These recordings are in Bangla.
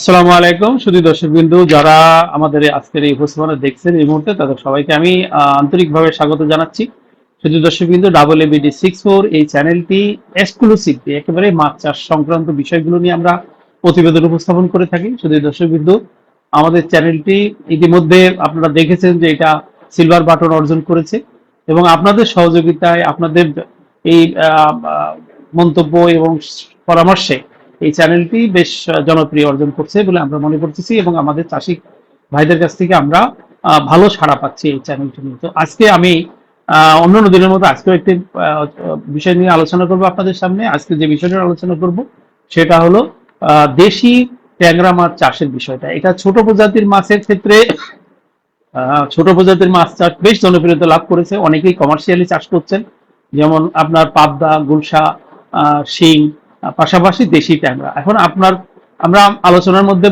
আসসালামু আলাইকুম শুধু দর্শক বিন্দু যারা আমাদের আজকের এই উপস্থাপনা দেখছেন এই মুহূর্তে, তাদের সবাইকে আমি আন্তরিকভাবে স্বাগত জানাচ্ছি। শুধু দর্শক বিন্দু ডাবল এবিডি সিক্স ফোর এই চ্যানেলটি এক্সক্লুসিভলি একেবারে মাছ চাষ সংক্রান্ত বিষয়গুলো নিয়ে আমরা প্রতিবেদন উপস্থাপন করে থাকি। শুধু দর্শক বিন্দু আমাদের চ্যানেলটি ইতিমধ্যে আপনারা দেখেছেন যে এটা সিলভার বাটন অর্জন করেছে এবং আপনাদের সহযোগিতায় আপনাদের এই মন্তব্য এবং পরামর্শে এই চ্যানেলটি বেশ জনপ্রিয় অর্জন করছে বলে আমরা মনে করতেছি এবং আমাদের চাষি ভাইদের কাছ থেকে আমরা ভালো সাড়া পাচ্ছি এই চ্যানেলটি নিয়ে। তো আজকে আমি আহ, অন্যান্য দিনের মতো আজকেও একটি বিষয় নিয়ে আলোচনা করব আপনাদের সামনে। আজকে যে বিষয়টা আলোচনা করব সেটা হলো দেশি ট্যাংরা মাছ চাষের বিষয়টা। এটা ছোট প্রজাতির মাছের ক্ষেত্রে ছোট প্রজাতির মাছ চাষ বেশ জনপ্রিয়তা লাভ করেছে। অনেকেই কমার্শিয়ালি চাষ করছেন। যেমন আপনার পাবদা গুলশা শিং পাশাপাশি দেশি ট্যাংরা। এখন আপনার, আমরা আলোচনার মধ্যে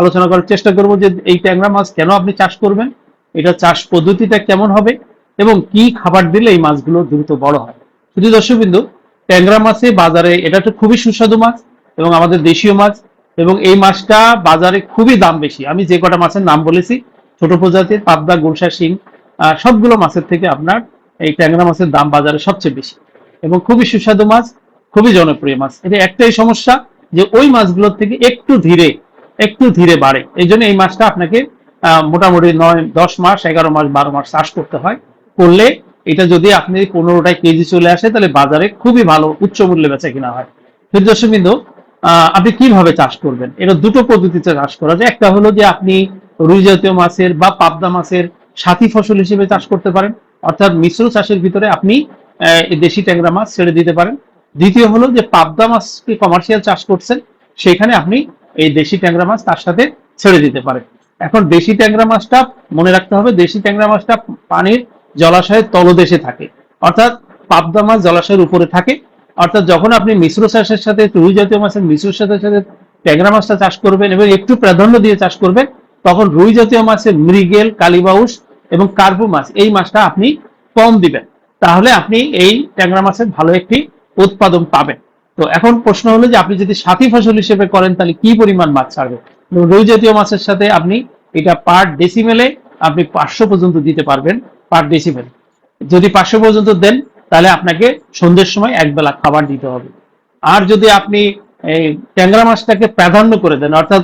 আলোচনা করার চেষ্টা করব যে এই ট্যাংরা মাছ কেন আপনি চাষ করবেন, এটা চাষ পদ্ধতিটা কেমন হবে, এবং কি খাবার দিলে এই মাছগুলো দ্রুত বড় হয়। শুধু দর্শকবিন্দু, ট্যাংরা মাছে বাজারে এটা তো খুবই সুস্বাদু মাছ, এবং আমাদের দেশীয় মাছ, এবং এই মাছটা বাজারে খুবই দাম বেশি। আমি যে কটা মাছের নাম বলেছি, ছোট প্রজাতির পাবদা, গুলশা, শিং সবগুলো মাছের থেকে আপনার এই ট্যাংরা মাছের দাম বাজারে সবচেয়ে বেশি। এবং খুবই সুস্বাদু মাছ খুবই জনপ্রিয় মাছ। এটা একটাই সমস্যা যে ওই মাছগুলোর থেকে একটু ধীরে একটু ধীরে বাড়ে। এই জন্য এই মাছটা আপনাকে মোটামুটি নয়, দশ মাস, এগারো মাস, বারো মাস চাষ করতে হয়। করলে এটা যদি আপনি পনেরোটায় কেজি চলে আসে, তাহলে বাজারে খুবই ভালো, উচ্চ মূল্যে বেচা কিনা হয়। আহ আপনি কীভাবে চাষ করবেন? এটা দুটো পদ্ধতিতে চাষ করা যায়। একটা হলো যে আপনি রুই জাতীয় মাছের বা পাবদা মাছের সাথী ফসল হিসেবে চাষ করতে পারেন। অর্থাৎ মিশ্র চাষের ভিতরে আপনি দেশি ট্যাংরা মাছ ছেড়ে দিতে পারেন। দ্বিতীয় হলো যে পাবদা মাছকে কমার্শিয়াল চাষ করছেন, সেখানে আপনি এই দেশি ট্যাংরা মাছ তার সাথে ছেড়ে দিতে পারেন। এখন দেশি ট্যাংরা মাছটা মনে রাখতে হবে, দেশি ট্যাংরা মাছটা পানির জলাশয়ের তলদেশে থাকে। অর্থাৎ পাবদা মাছ জলাশয়ের উপরে থাকে। অর্থাৎ যখন আপনি মিশ্র চাষের সাথে রুই জাতীয় মাছের মিশ্র সাথে সাথে ট্যাংরা মাছটা চাষ করবেন এবং একটু প্রাধান্য দিয়ে চাষ করবেন, তখন রুই জাতীয় মাছের মৃগেল, কালিবাউস এবং কার্পু মাছ, এই মাছটা আপনি কম দিবেন। তাহলে আপনি এই ট্যাংরা মাছের ভালো একটি উৎপাদন পাবেন। তো এখন প্রশ্ন হলো যে আপনি যদি সাথী ফসল হিসেবে করেন, তাহলে কি পরিমাণ মাছ ছাড়বে? রুই জাতীয় মাছের সাথে আপনি এটা পার ডেসিমেলে আপনি পাঁচশো পর্যন্ত দিতে পারবেন পার ডেসিমেল যদি পাঁচশো পর্যন্ত দেন, তাহলে আপনাকে সন্ধ্যের সময় এক বেলা খাবার দিতে হবে। আর যদি আপনি ট্যাংরা মাছটাকে প্রাধান্য করে দেন, অর্থাৎ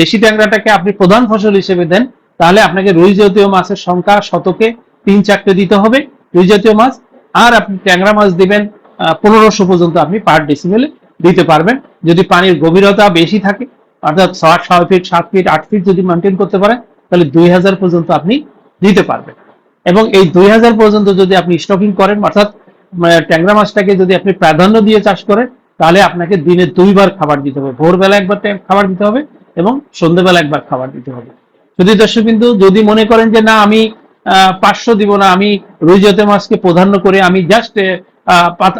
দেশি ট্যাংরাটাকে আপনি প্রধান ফসল হিসেবে দেন, তাহলে আপনাকে রুই জাতীয় মাছের সংখ্যা শতকে তিন চারটে দিতে হবে। রুই জাতীয় মাছ আর আপনি ট্যাংরা মাছ দিবেন পনেরোশো পর্যন্ত আপনি পার ডেসিমেলে দিতে পারবেন। যদি পানির গভীরতা বেশি থাকে, অর্থাৎ ছয় ছয় ফিট সাত ফিট আট ফিট যদি মেনটেন করতে পারেন, তাহলে দুই হাজার পর্যন্ত আপনি দিতে পারবেন। এবং এই দুই হাজার পর্যন্ত যদি আপনি স্টকিং করেন, অর্থাৎ ট্যাংরা মাছটাকে যদি আপনি প্রাধান্য দিয়ে চাষ করেন, তাহলে আপনাকে দিনে দুইবার খাবার দিতে হবে। ভোরবেলা একবার খাবার দিতে হবে এবং সন্ধ্যেবেলা একবার খাবার দিতে হবে। যদি দর্শক কিন্তু যদি মনে করেন যে, না, আমি পাঁচশো দিব না, আমি রুই জাতীয় মাছকে প্রাধান্য করে আমি জাস্ট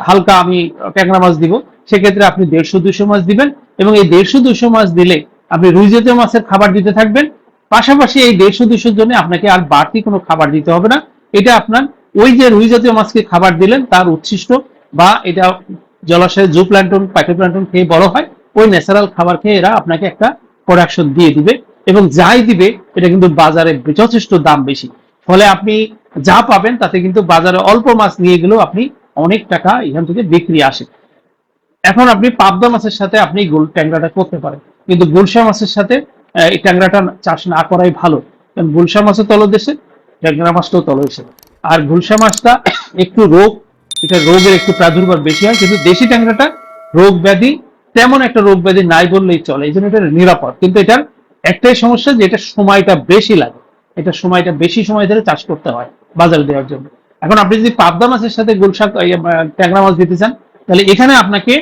হালকা আমি ট্যাংরা মাছ দিব। সেক্ষেত্রে আপনি দেড়শো, দুশো মাছ দিবেন এবং এই দেড়শো, দুশো মাছ দিলে আপনি রুই জাতীয় মাছের খাবার দিতে থাকবেন। পাশাপাশি এই দেড়শো, দুশোর জন্য আপনাকে আর বাড়তি কোনো খাবার দিতে হবে না। এটা আপনার ওই যে রুই জাতীয় মাছকে খাবার দিলেন, তার উচ্ছিষ্ট বা এটা জলাশয়ে জু প্ল্যান্টন প্ল্যান্টন খেয়ে বড় হয়, ওই ন্যাচারাল খাবার খেয়ে এরা আপনাকে একটা প্রোডাকশন দিয়ে দিবে এবং যাই দিবে, এটা কিন্তু বাজারে যথেষ্ট দাম বেশি। ফলে আপনি যা পাবেন তাতে কিন্তু বাজারে অল্প মাছ নিয়ে গেলেও আপনি অনেক টাকা এখান থেকে বিক্রি আসে। এখন আপনি পাবদা মাছের সাথে আপনি গোল ট্যাংরাটা করতে পারেন। কিন্তু গুলশা মাছের সাথে এই ট্যাংরাটা চাষ না করাই ভালো। কারণ গুলশা মাছের তলদেশে, ট্যাংরা মাছটাও তল তলদেশে। আর গুলশা মাছটা একটু রোগ, এটা রোগের একটু প্রাদুর্ভাব বেশি হয়, কিন্তু দেশি ট্যাংরাটা রোগ ব্যাধি, তেমন একটা রোগ ব্যাধি নাই বললেই চলে। এই জন্য এটা নিরাপদ। কিন্তু এটার একটাই সমস্যা যে এটা সময়টা বেশি লাগে। এটা সময়টা বেশি সময় ধরে চাষ করতে হয় বাজারে দেওয়ার জন্য। এখন আপনি যদি পাবদা মাছের সাথে গুলশা ইয়ে, ট্যাংরা মাছ দিতে চান তাহলে এখানে আপনাকে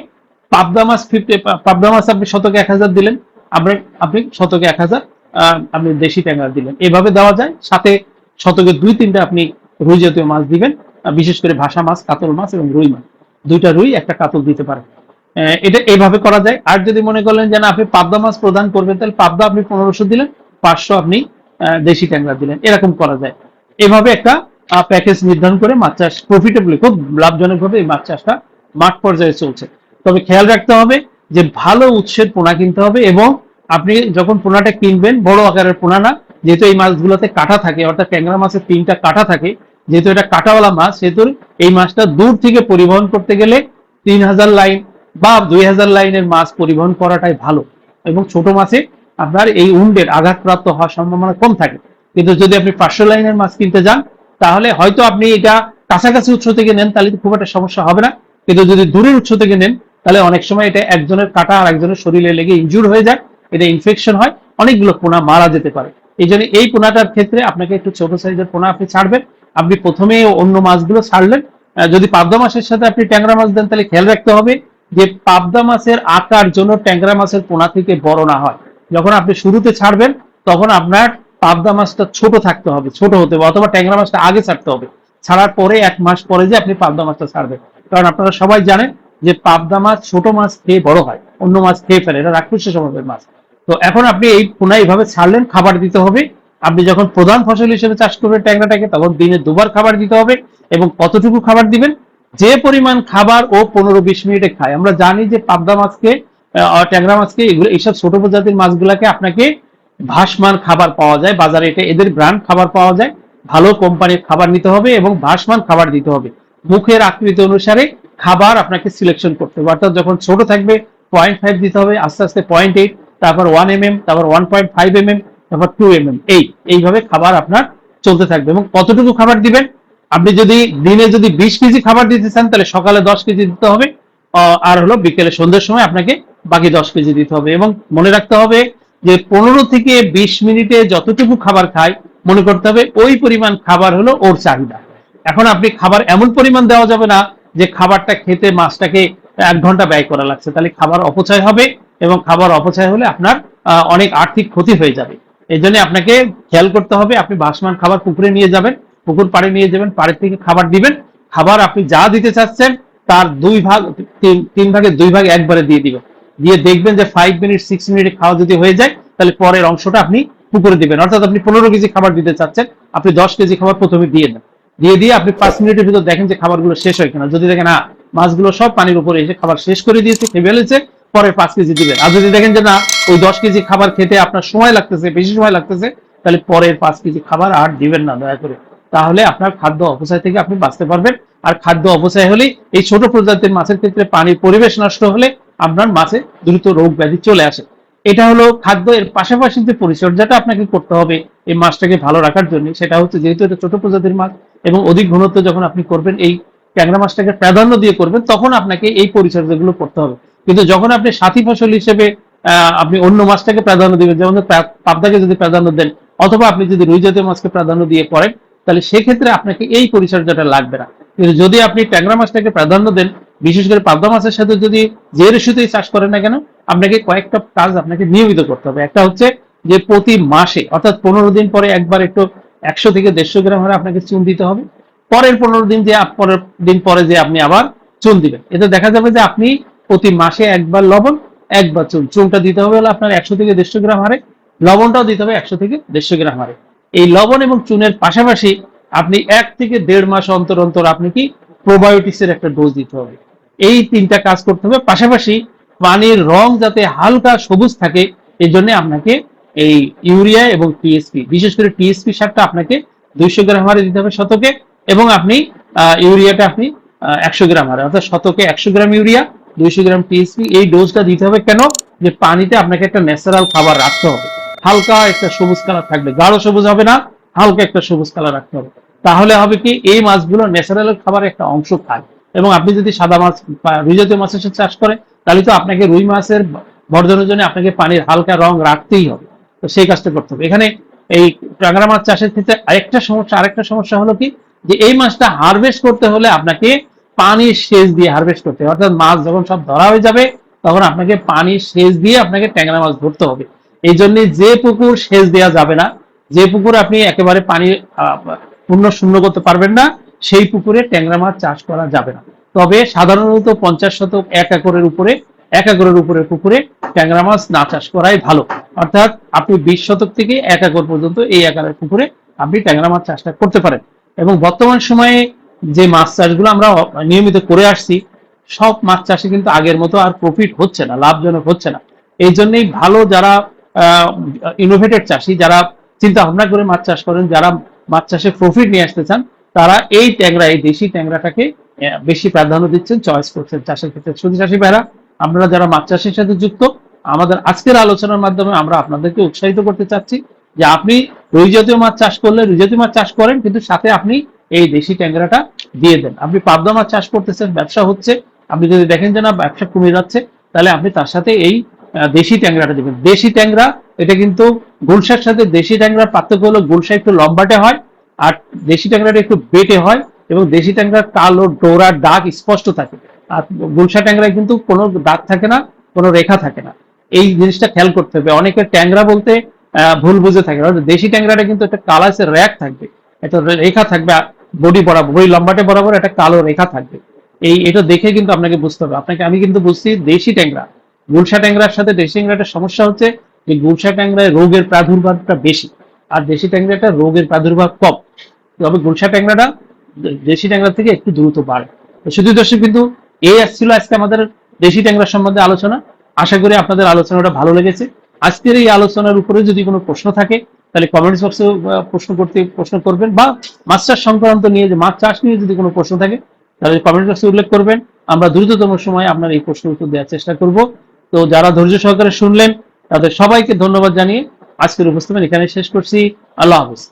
পাবদা মাছ ফিফটি পাবদা মাছ আপনি শতকে এক হাজার দিলেন আপনি আপনি শতকে এক হাজার আপনি দেশি ট্যাংরা দিলেন। এভাবে দেওয়া যায় সাথে শতকে দুই তিনটা আপনি রুই জাতীয় মাছ দিবেন বিশেষ করে ভাষা মাছ কাতল মাছ এবং রুই মাছ। দুইটা রুই একটা কাতল দিতে পারেন। এটা এইভাবে করা যায়। আর যদি মনে করলেন যে না আপনি পাবদা মাছ প্রদান করবেন তাহলে পাবদা আপনি পনেরোশো দিলেন পাঁচশো আপনি দেশি ট্যাংরা দিলেন। এরকম করা যায়। এভাবে একটা প্যাকেজ নির্ধারণ করে মাছ চাষ প্রফিটেবলি খুব লাভজনকভাবে এই মাছ চাষটা মাঠ পর্যায়ে চলছে। তবে খেয়াল রাখতে হবে যে ভালো উৎসের পোনা কিনতে হবে এবং আপনি যখন পোনাটা কিনবেন, বড় আকারের পোনা না, যেহেতু এই মাছগুলোতে কাটা থাকে, অর্থাৎ ট্যাংরা মাছের তিনটা কাটা থাকে, যেহেতু এটা কাটাওয়ালা মাছ, সেহেতু এই মাছটা দূর থেকে পরিবহন করতে গেলে তিন হাজার লাইন বা দুই হাজার লাইনের মাছ পরিবহন করাটাই ভালো। এবং ছোট মাছে আপনার এই উন্ডের আঘাতপ্রাপ্ত হওয়ার সম্ভাবনা কম থাকে। কিন্তু যদি আপনি পাঁচশো লাইনের মাছ কিনতে যান, তাহলে হয়তো আপনি এটা কাছাকাছি উৎস থেকে নেন, তাহলে খুব একটা সমস্যা হবে না। কিন্তু যদি দূরের উৎস থেকে নেন, তাহলে অনেক সময় এটা একজনের কাটা আর একজনের শরীরে লেগে ইনজুর হয়ে যায়, এটা ইনফেকশন হয়, অনেকগুলো পোনা মারা যেতে পারে। এই জন্য এই পোনাটার ক্ষেত্রে আপনাকে একটু ছোট সাইজের পোনা আপনি ছাড়বেন। আপনি প্রথমে অন্য মাছগুলো ছাড়লেন। যদি পাবদা মাছের সাথে আপনি ট্যাংরা মাছ দেন, তাহলে খেয়াল রাখতে হবে যে পাবদা মাছের আকার জন্য ট্যাংরা মাছের পোনা থেকে বড় না হয়। যখন আপনি শুরুতে ছাড়বেন, তখন আপনার পাবদা মাছটা ছোট থাকতে হবে, ছোট হতে হবে, অথবা ট্যাংরা মাছটা আগে ছাড়তে হবে। ছাড়ার পরে এক মাস পরে যে আপনি পাবদা মাছটা ছাড়বেন। কারণ আপনারা সবাই জানেন যে পাবদা মাছ ছোট মাছ খেয়ে বড় হয়, অন্য মাছ খেয়ে ফেলে, এটা রাক্ষসী স্বভাবের মাছ। তো এখন আপনি এই পোনা এইভাবে ছাড়লেন, খাবার দিতে হবে। আপনি যখন প্রধান ফসল হিসেবে চাষ করবেন ট্যাংরাটাকে, তখন দিনে দুবার খাবার দিতে হবে এবং কতটুকু খাবার দিবেন? যে পরিমাণ খাবার ও পনেরো বিশ মিনিটে খায়। আমরা জানি যে পাবদা মাছকে ট্যাংরা মাছকে এগুলো এইসব ছোট প্রজাতির মাছগুলাকে আপনাকে ভাসমান খাবার পাওয়া যায়। বাজারে এটা এদের ব্র্যান্ড খাবার পাওয়া যায়। ভালো কোম্পানির খাবার নিতে হবে এবং ভাসমান খাবার দিতে হবে। মুখের আকৃতি অনুসারে খাবার আপনাকে সিলেকশন করতে হবে। অর্থাৎ যখন ছোট থাকবে পয়েন্ট ফাইভ দিতে হবে, আস্তে আস্তে পয়েন্ট এইট তারপর ওয়ান এম এম তারপর one point five M M তারপর টু এম এম এই, এইভাবে খাবার আপনার চলতে থাকবে এবং কতটুকু খাবার দিবেন? আপনি যদি দিনে যদি বিশ কেজি খাবার দিতে চান, তাহলে সকালে দশ কেজি দিতে হবে। আর হলো বিকেলে সন্ধ্যের সময় আপনাকে বাকি দশ কেজি দিতে হবে। এবং মনে রাখতে হবে যে পনেরো থেকে বিশ মিনিটে যতটুকু খাবার খায়, মনে করতে হবে ওই পরিমাণ খাবার হলো ওর চাহিদা। এখন আপনি খাবার এমন পরিমাণ দেওয়া যাবে না যে খাবারটা খেতে মাছটাকে এক ঘণ্টা ব্যয় করা লাগছে। তাহলে খাবার অপচয় হবে এবং খাবার অপচয় হলে আপনার অনেক আর্থিক ক্ষতি হয়ে যাবে। এই জন্য আপনাকে খেয়াল করতে হবে, আপনি ভাসমান খাবার পুকুরে নিয়ে যাবেন, পুকুর পাড়ে নিয়ে যাবেন, পাড়ের থেকে খাবার দিবেন। খাবার আপনি যা দিতে চাচ্ছেন, তার দুই ভাগ তিন- তিন ভাগে, দুই ভাগ একবারে দিয়ে দিবেন দিয়ে দেখবেন যে ফাইভ মিনিট সিক্স মিনিট খাওয়া যদি হয়ে যায়, তাহলে পরের অংশটা আপনি পুকুরে দিবেন। অর্থাৎ আপনি পনেরো কেজি খাবার দিতে চাচ্ছেন, আপনি দশ কেজি খাবার প্রথমে দিয়ে দেন। দিয়ে দিয়ে আপনি পাঁচ মিনিটের ভিতর দেখেন যে খাবারগুলো শেষ হয় কিনা। যদি দেখেন না মাছগুলো সব পানির উপরে এসে খাবার শেষ করে দিয়েছে, খেয়ে ফেলেছে, পরে পাঁচ কেজি দিবেন। আর যদি দেখেন যে, না, ওই দশ কেজি খাবার খেতে আপনার সময় লাগতেছে, বেশি সময় লাগতেছে, তাহলে পরের পাঁচ কেজি খাবার আর দিবেন না, দয়া করে। তাহলে আপনার খাদ্য অপচয় থেকে আপনি বাঁচতে পারবেন। আর খাদ্য অপচয় হলে এই ছোট প্রজাতির মাছের ক্ষেত্রে পানির পরিবেশ নষ্ট হলে আপনার মাছে দ্রুত রোগ ব্যাধি চলে আসে। এটা হলো খাদ্য এর পাশাপাশি যে পরিচর্যাটা আপনাকে করতে হবে এই মাছটাকে ভালো রাখার জন্য, সেটা হচ্ছে যেহেতু এটা ছোট প্রজাতির মাছ এবং অধিক ঘনত্ব যখন আপনি করবেন, এই ট্যাংরা মাছটাকে প্রাধান্য দিয়ে করবেন, তখন আপনাকে এই পরিচর্যাগুলো করতে হবে। কিন্তু যখন আপনি সাথী ফসল হিসেবে আপনি অন্য মাছটাকে প্রাধান্য দিবেন, যেমন পাবদাকে যদি প্রাধান্য দেন, অথবা আপনি যদি রুই জাতীয় মাছকে প্রাধান্য দিয়ে করেন, তাহলে সেক্ষেত্রে আপনাকে এই পরিচর্যাটা লাগবে না। কিন্তু যদি আপনি ট্যাংরা মাছটাকে প্রাধান্য দেন, বিশেষ করে পাবদা মাছের সাথে যদি যে রেশুতেই চাষ করেন না কেন, আপনাকে কয়েকটা কাজ আপনাকে নিয়মিত করতে হবে। একটা হচ্ছে যে প্রতি মাসে, অর্থাৎ পনেরো দিন পরে একবার একটু একশো থেকে দেড়শো গ্রাম হারে আপনাকে চুন দিতে হবে। পরের পনেরো দিন যে পরের দিন পরে যে আপনি আবার চুন দিবেন। এতে দেখা যাবে যে আপনি প্রতি মাসে একবার লবণ, একবার চুন। চুনটা দিতে হবে হলো আপনার একশো থেকে দেড়শো গ্রাম হারে, লবণটাও দিতে হবে একশো থেকে দেড়শো গ্রাম হারে। এই লবণ এবং চুনের পাশাপাশি আপনি এক থেকে দেড় মাস অন্তর অন্তর আপনি কি প্রোবায়োটিক্সের একটা ডোজ দিতে হবে। এই তিনটা কাজ করতে হবে। পাশাপাশি পানির রং যাতে হালকা সবুজ থাকে, এই জন্য আপনাকে এই ইউরিয়া এবং টিএসপি বিশেষ করে টিএসপি সারটা আপনাকে দুইশো গ্রাম হারে দিতে হবে শতকে এবং আপনি ইউরিয়াটা আপনি একশো গ্রাম হারে, অর্থাৎ শতকে একশো গ্রাম ইউরিয়া, দুইশো গ্রাম টিএসপি এই ডোজটা দিতে হবে কেন? যে পানিতে আপনাকে একটা ন্যাচারাল খাবার রাখতে হবে। হালকা একটা সবুজ কালার থাকবে। গাঢ় সবুজ হবে না হালকা একটা সবুজ কালার রাখতে হবে। তাহলে হবে কি, এই মাছগুলো ন্যাচারাল খাবারের একটা অংশ খায়। এবং আপনি যদি সাদা মাছ রুই জাতীয় মাছের সাথে চাষ করেন, তাহলে তো আপনাকে রুই মাছের বর্ধনের জন্য আপনাকে পানির হালকা রং রাখতেই হবে। তো সেই কাজটা করতে হবে। এখানে এই টাংরা মাছ চাষের ক্ষেত্রে আরেকটা সমস্যা আরেকটা সমস্যা হলো কি, যে এই মাছটা হারভেস্ট করতে হলে আপনাকে পানির সেচ দিয়ে হারভেস্ট করতে হবে। অর্থাৎ মাছ যখন সব ধরা হয়ে যাবে, তখন আপনাকে পানির সেচ দিয়ে আপনাকে ট্যাংরা মাছ ধরতে হবে। এই জন্য যে পুকুর সেচ দেওয়া যাবে না যে পুকুর আপনি একেবারে পানি পূর্ণ শূন্য করতে পারবেন না, সেই পুকুরে ট্যাংরা মাছ চাষ করা যাবে না। তবে সাধারণত পঞ্চাশ শতক এক একরের উপরে, এক একরের উপরে পুকুরে ট্যাংরা মাছ না চাষ করাই ভালো। অর্থাৎ আপনি বিশ শতক থেকে এক একর পর্যন্ত এই আকারের পুকুরে আপনি ট্যাংরা মাছ চাষটা করতে পারেন। এবং বর্তমান সময়ে যে মাছ চাষগুলো আমরা নিয়মিত করে আসছি, সব মাছ চাষে কিন্তু আগের মতো আর প্রফিট হচ্ছে না, লাভজনক হচ্ছে না। এই জন্যই ভালো যারা ইনোভেটেড চাষি, যারা চিন্তা ভাবনা করে মাছ চাষ করেন, যারা মাছ চাষে প্রফিট নিয়ে আসতে চান, তারা এই ট্যাংরা, এই দেশি ট্যাংরাটাকে বেশি প্রাধান্য দিচ্ছেন চয়েস করছেন চাষের ক্ষেত্রে। শুধু চাষি ভাইরা, আপনারা যারা মাছ চাষের সাথে যুক্ত, আমাদের আজকের আলোচনার মাধ্যমে আমরা আপনাদেরকে উৎসাহিত করতে চাচ্ছি যে আপনি রুই জাতীয় মাছ চাষ করলে রুই জাতীয় মাছ চাষ করেন, কিন্তু সাথে আপনি এই দেশি ট্যাংরাটা দিয়ে দেন। আপনি পাবদা মাছ চাষ করতেছেন, ব্যবসা হচ্ছে। আপনি যদি দেখেন যে না, ব্যবসা কমে যাচ্ছে তাহলে আপনি তার সাথে এই দেশি ট্যাংরাটা দেবেন। দেশি ট্যাংরা, এটা কিন্তু গুলশার সাথে দেশি ট্যাংরার পার্থক্য হলো গুলশা একটু লম্বাটে হয়, আর দেশি ট্যাংরাটা একটু বেটে হয়, এবং দেশি ট্যাংরার কালো ডোরার দাগ স্পষ্ট থাকে। আর গুলশা ট্যাংরায় কিন্তু কোনো দাগ থাকে না, কোনো রেখা থাকে না। এই জিনিসটা খেয়াল করতে হবে। অনেকের ট্যাংরা বলতে ভুল বুঝে থাকে দেশি ট্যাংরাটা কিন্তু একটা কালাসের র্যাক থাকবে। একটা রেখা থাকবে বডি বরাবর ওই লম্বাটে বরাবর একটা কালো রেখা থাকবে। এই, এটা দেখে কিন্তু আপনাকে বুঝতে হবে। আপনাকে, আমি কিন্তু বুঝছি দেশি ট্যাংরা গুলশা ট্যাংরার সাথে দেশি ট্যাংরাটার সমস্যা হচ্ছে যে গুলশা ট্যাংরায় রোগের প্রাদুর্ভাবটা বেশি, আর দেশি ট্যাংরাটা রোগের প্রাদুর্ভাব কম। তবে গুলশা ট্যাংরাটা দেশি ট্যাংরা থেকে একটু দ্রুত বাড়ে। শুধু দর্শক কিন্তু এই আসছিল আজকে আমাদের দেশি ট্যাংরা সম্বন্ধে আলোচনা। আশা করি আপনাদের আলোচনাটা ভালো লেগেছে। আজকের এই আলোচনার উপরে যদি কোনো প্রশ্ন থাকে, তাহলে কমেন্টস বক্সে প্রশ্ন করতে, প্রশ্ন করবেন বা মাছ চাষ সংক্রান্ত নিয়ে যে মাছ চাষ নিয়ে যদি কোনো প্রশ্ন থাকে, তাহলে কমেন্ট বক্সে উল্লেখ করবেন। আমরা দ্রুততম সময়ে আপনার এই প্রশ্ন উত্তর দেওয়ার চেষ্টা করব। তো যারা ধৈর্য সহকারে শুনলেন, তাদের সবাইকে ধন্যবাদ জানিয়ে আজকের উপস্থাপন এখানে শেষ করছি। আল্লাহ হাফিজ।